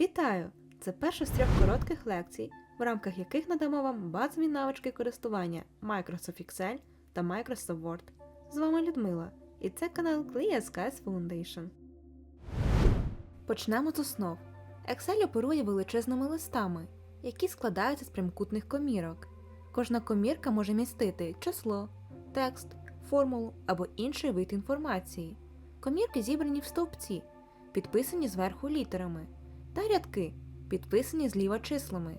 Вітаю! Це перша з трьох коротких лекцій, в рамках яких надамо вам базові навички користування Microsoft Excel та Microsoft Word. З вами Людмила, і це канал Clear Skies Foundation. Почнемо з основ. Excel оперує величезними листами, які складаються з прямокутних комірок. Кожна комірка може містити число, текст, формулу або інший вид інформації. Комірки зібрані в стовпці, підписані зверху літерами, та рядки, підписані зліва числами.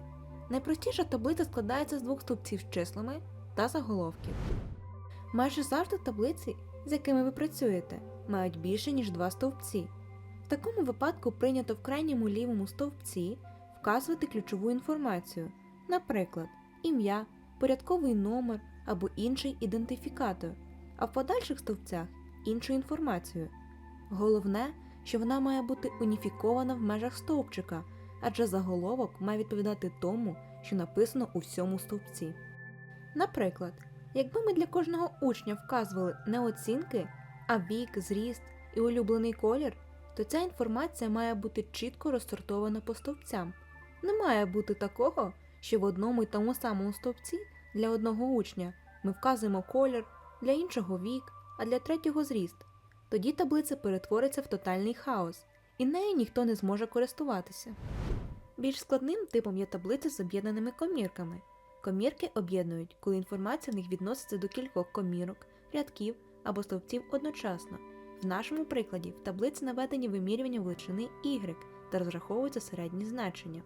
Найпростіша таблиця складається з двох стовпців з числами та заголовків. Майже завжди таблиці, з якими ви працюєте, мають більше, ніж два стовпці. В такому випадку прийнято в крайньому лівому стовпці вказувати ключову інформацію, наприклад, ім'я, порядковий номер або інший ідентифікатор, а в подальших стовпцях іншу інформацію. Головне, що вона має бути уніфікована в межах стовпчика, адже заголовок має відповідати тому, що написано у всьому стовпці. Наприклад, якби ми для кожного учня вказували не оцінки, а вік, зріст і улюблений колір, то ця інформація має бути чітко розсортована по стовпцям. Не має бути такого, що в одному й тому самому стовпці для одного учня ми вказуємо колір, для іншого вік, а для третього зріст. Тоді таблиця перетвориться в тотальний хаос, і нею ніхто не зможе користуватися. Більш складним типом є таблиця з об'єднаними комірками. Комірки об'єднують, коли інформація в них відноситься до кількох комірок, рядків або стовпців одночасно. В нашому прикладі в таблиці наведені вимірювання величини y та розраховуються середні значення.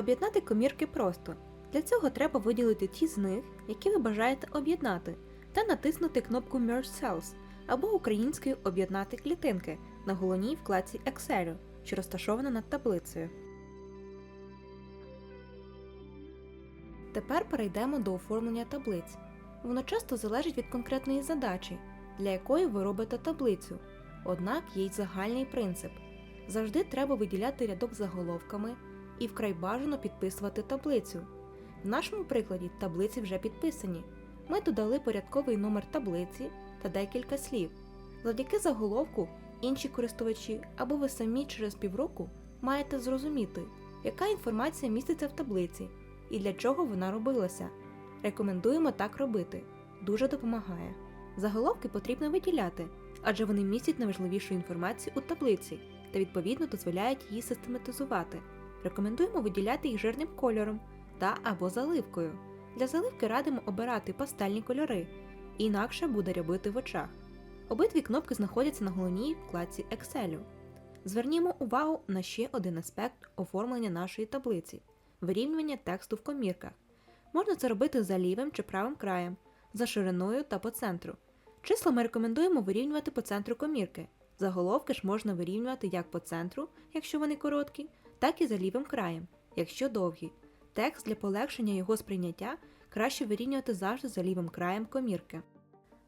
Об'єднати комірки просто. Для цього треба виділити ті з них, які ви бажаєте об'єднати, та натиснути кнопку Merge Cells або українською Об'єднати клітинки на головній вкладці Excel, що розташована над таблицею. Тепер перейдемо до оформлення таблиць. Воно часто залежить від конкретної задачі, для якої ви робите таблицю. Однак є й загальний принцип. Завжди треба виділяти рядок заголовками і вкрай бажано підписувати таблицю. В нашому прикладі таблиці вже підписані. Ми додали порядковий номер таблиці та декілька слів. Завдяки заголовку інші користувачі або ви самі через півроку маєте зрозуміти, яка інформація міститься в таблиці і для чого вона робилася. Рекомендуємо так робити. Дуже допомагає. Заголовки потрібно виділяти, адже вони містять найважливішу інформацію у таблиці та відповідно дозволяють її систематизувати. Рекомендуємо виділяти їх жирним кольором та або заливкою. Для заливки радимо обирати пастельні кольори, інакше буде рябити в очах. Обидві кнопки знаходяться на головній вкладці Excel. Звернімо увагу на ще один аспект оформлення нашої таблиці вирівнювання тексту в комірках. Можна це робити за лівим чи правим краєм, за шириною та по центру. Числа ми рекомендуємо вирівнювати по центру комірки. Заголовки ж можна вирівнювати як по центру, якщо вони короткі, так і за лівим краєм, якщо довгі. Текст для полегшення його сприйняття краще вирівнювати завжди за лівим краєм комірки.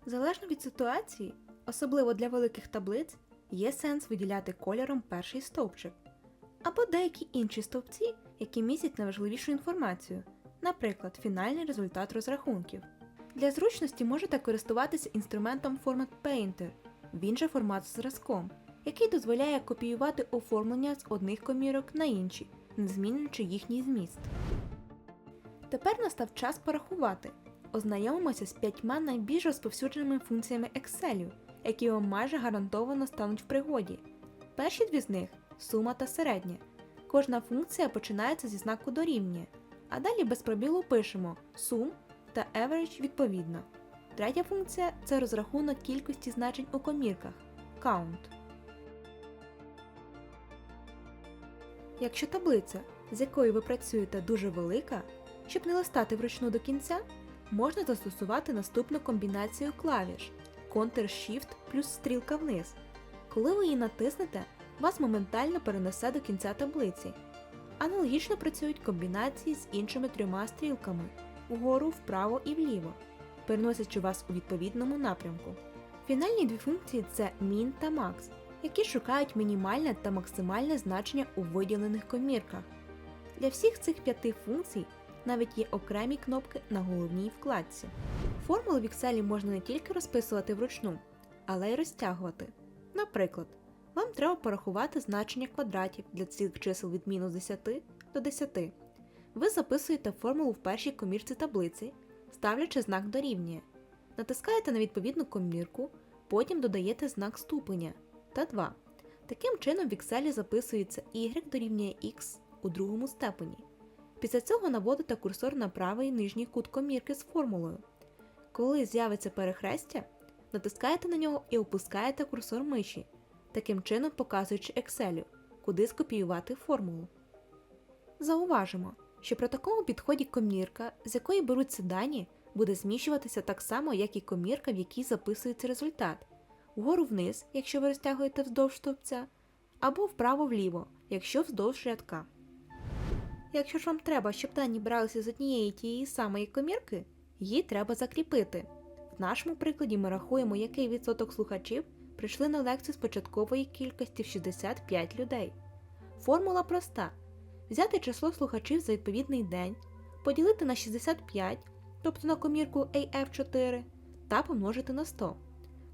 Залежно від ситуації, особливо для великих таблиць, є сенс виділяти кольором перший стовпчик або деякі інші стовпці, які містять найважливішу інформацію, наприклад, фінальний результат розрахунків. Для зручності можете користуватися інструментом Format Painter, він же формат з зразком, який дозволяє копіювати оформлення з одних комірок на інші, не змінюючи їхній зміст. Тепер настав час порахувати. Ознайомимося з п'ятьма найбільш розповсюдженими функціями Excel, які вам майже гарантовано стануть в пригоді. Перші дві з них сума та середня. Кожна функція починається зі знаку дорівнює, а далі без пробілу пишемо сум та average відповідно. Третя функція це розрахунок кількості значень у комірках count. Якщо таблиця, з якою ви працюєте, дуже велика, щоб не листати вручну до кінця, можна застосувати наступну комбінацію клавіш Ctrl-Shift плюс стрілка вниз. Коли ви її натиснете, вас моментально перенесе до кінця таблиці. Аналогічно працюють комбінації з іншими трьома стрілками вгору, вправо і вліво, переносячи вас у відповідному напрямку. Фінальні дві функції це min та max, які шукають мінімальне та максимальне значення у виділених комірках. Для всіх цих п'яти функцій навіть є окремі кнопки на головній вкладці. Формули в Excel можна не тільки розписувати вручну, але й розтягувати. Наприклад, вам треба порахувати значення квадратів для цілих чисел від мінус 10 до 10. Ви записуєте формулу в першій комірці таблиці, ставлячи знак дорівнює. Натискаєте на відповідну комірку, потім додаєте знак ступеня та 2. Таким чином в Excel записується y дорівнює x у другому степені. Після цього наводите курсор на правий нижній кут комірки з формулою. Коли з'явиться перехрестя, натискаєте на нього і опускаєте курсор миші, таким чином показуючи Excel, куди скопіювати формулу. Зауважимо, що при такому підході комірка, з якої беруться дані, буде зміщуватися так само, як і комірка, в якій записується результат, вгору вниз, якщо ви розтягуєте вздовж стовпця, або вправо-вліво, якщо вздовж рядка. Якщо ж вам треба, щоб дані бралися з однієї тієї самої комірки, її треба закріпити. В нашому прикладі ми рахуємо, який відсоток слухачів прийшли на лекцію з початкової кількості в 65 людей. Формула проста: взяти число слухачів за відповідний день, поділити на 65, тобто на комірку AF4, та помножити на 100.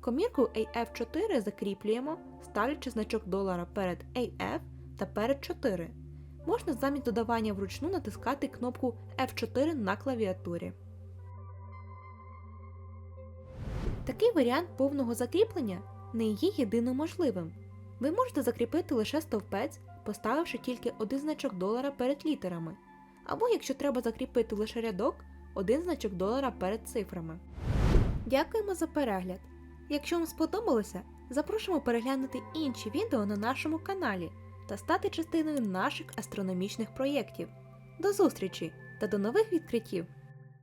Комірку AF4 закріплюємо, ставлячи значок долара перед AF та перед 4. Можна замість додавання вручну натискати кнопку F4 на клавіатурі. Такий варіант повного закріплення не є єдино можливим. Ви можете закріпити лише стовпець, поставивши тільки один значок долара перед літерами, або якщо треба закріпити лише рядок, один значок долара перед цифрами. Дякуємо за перегляд! Якщо вам сподобалося, запрошуємо переглянути інші відео на нашому каналі та стати частиною наших астрономічних проєктів. До зустрічі та до нових відкриттів!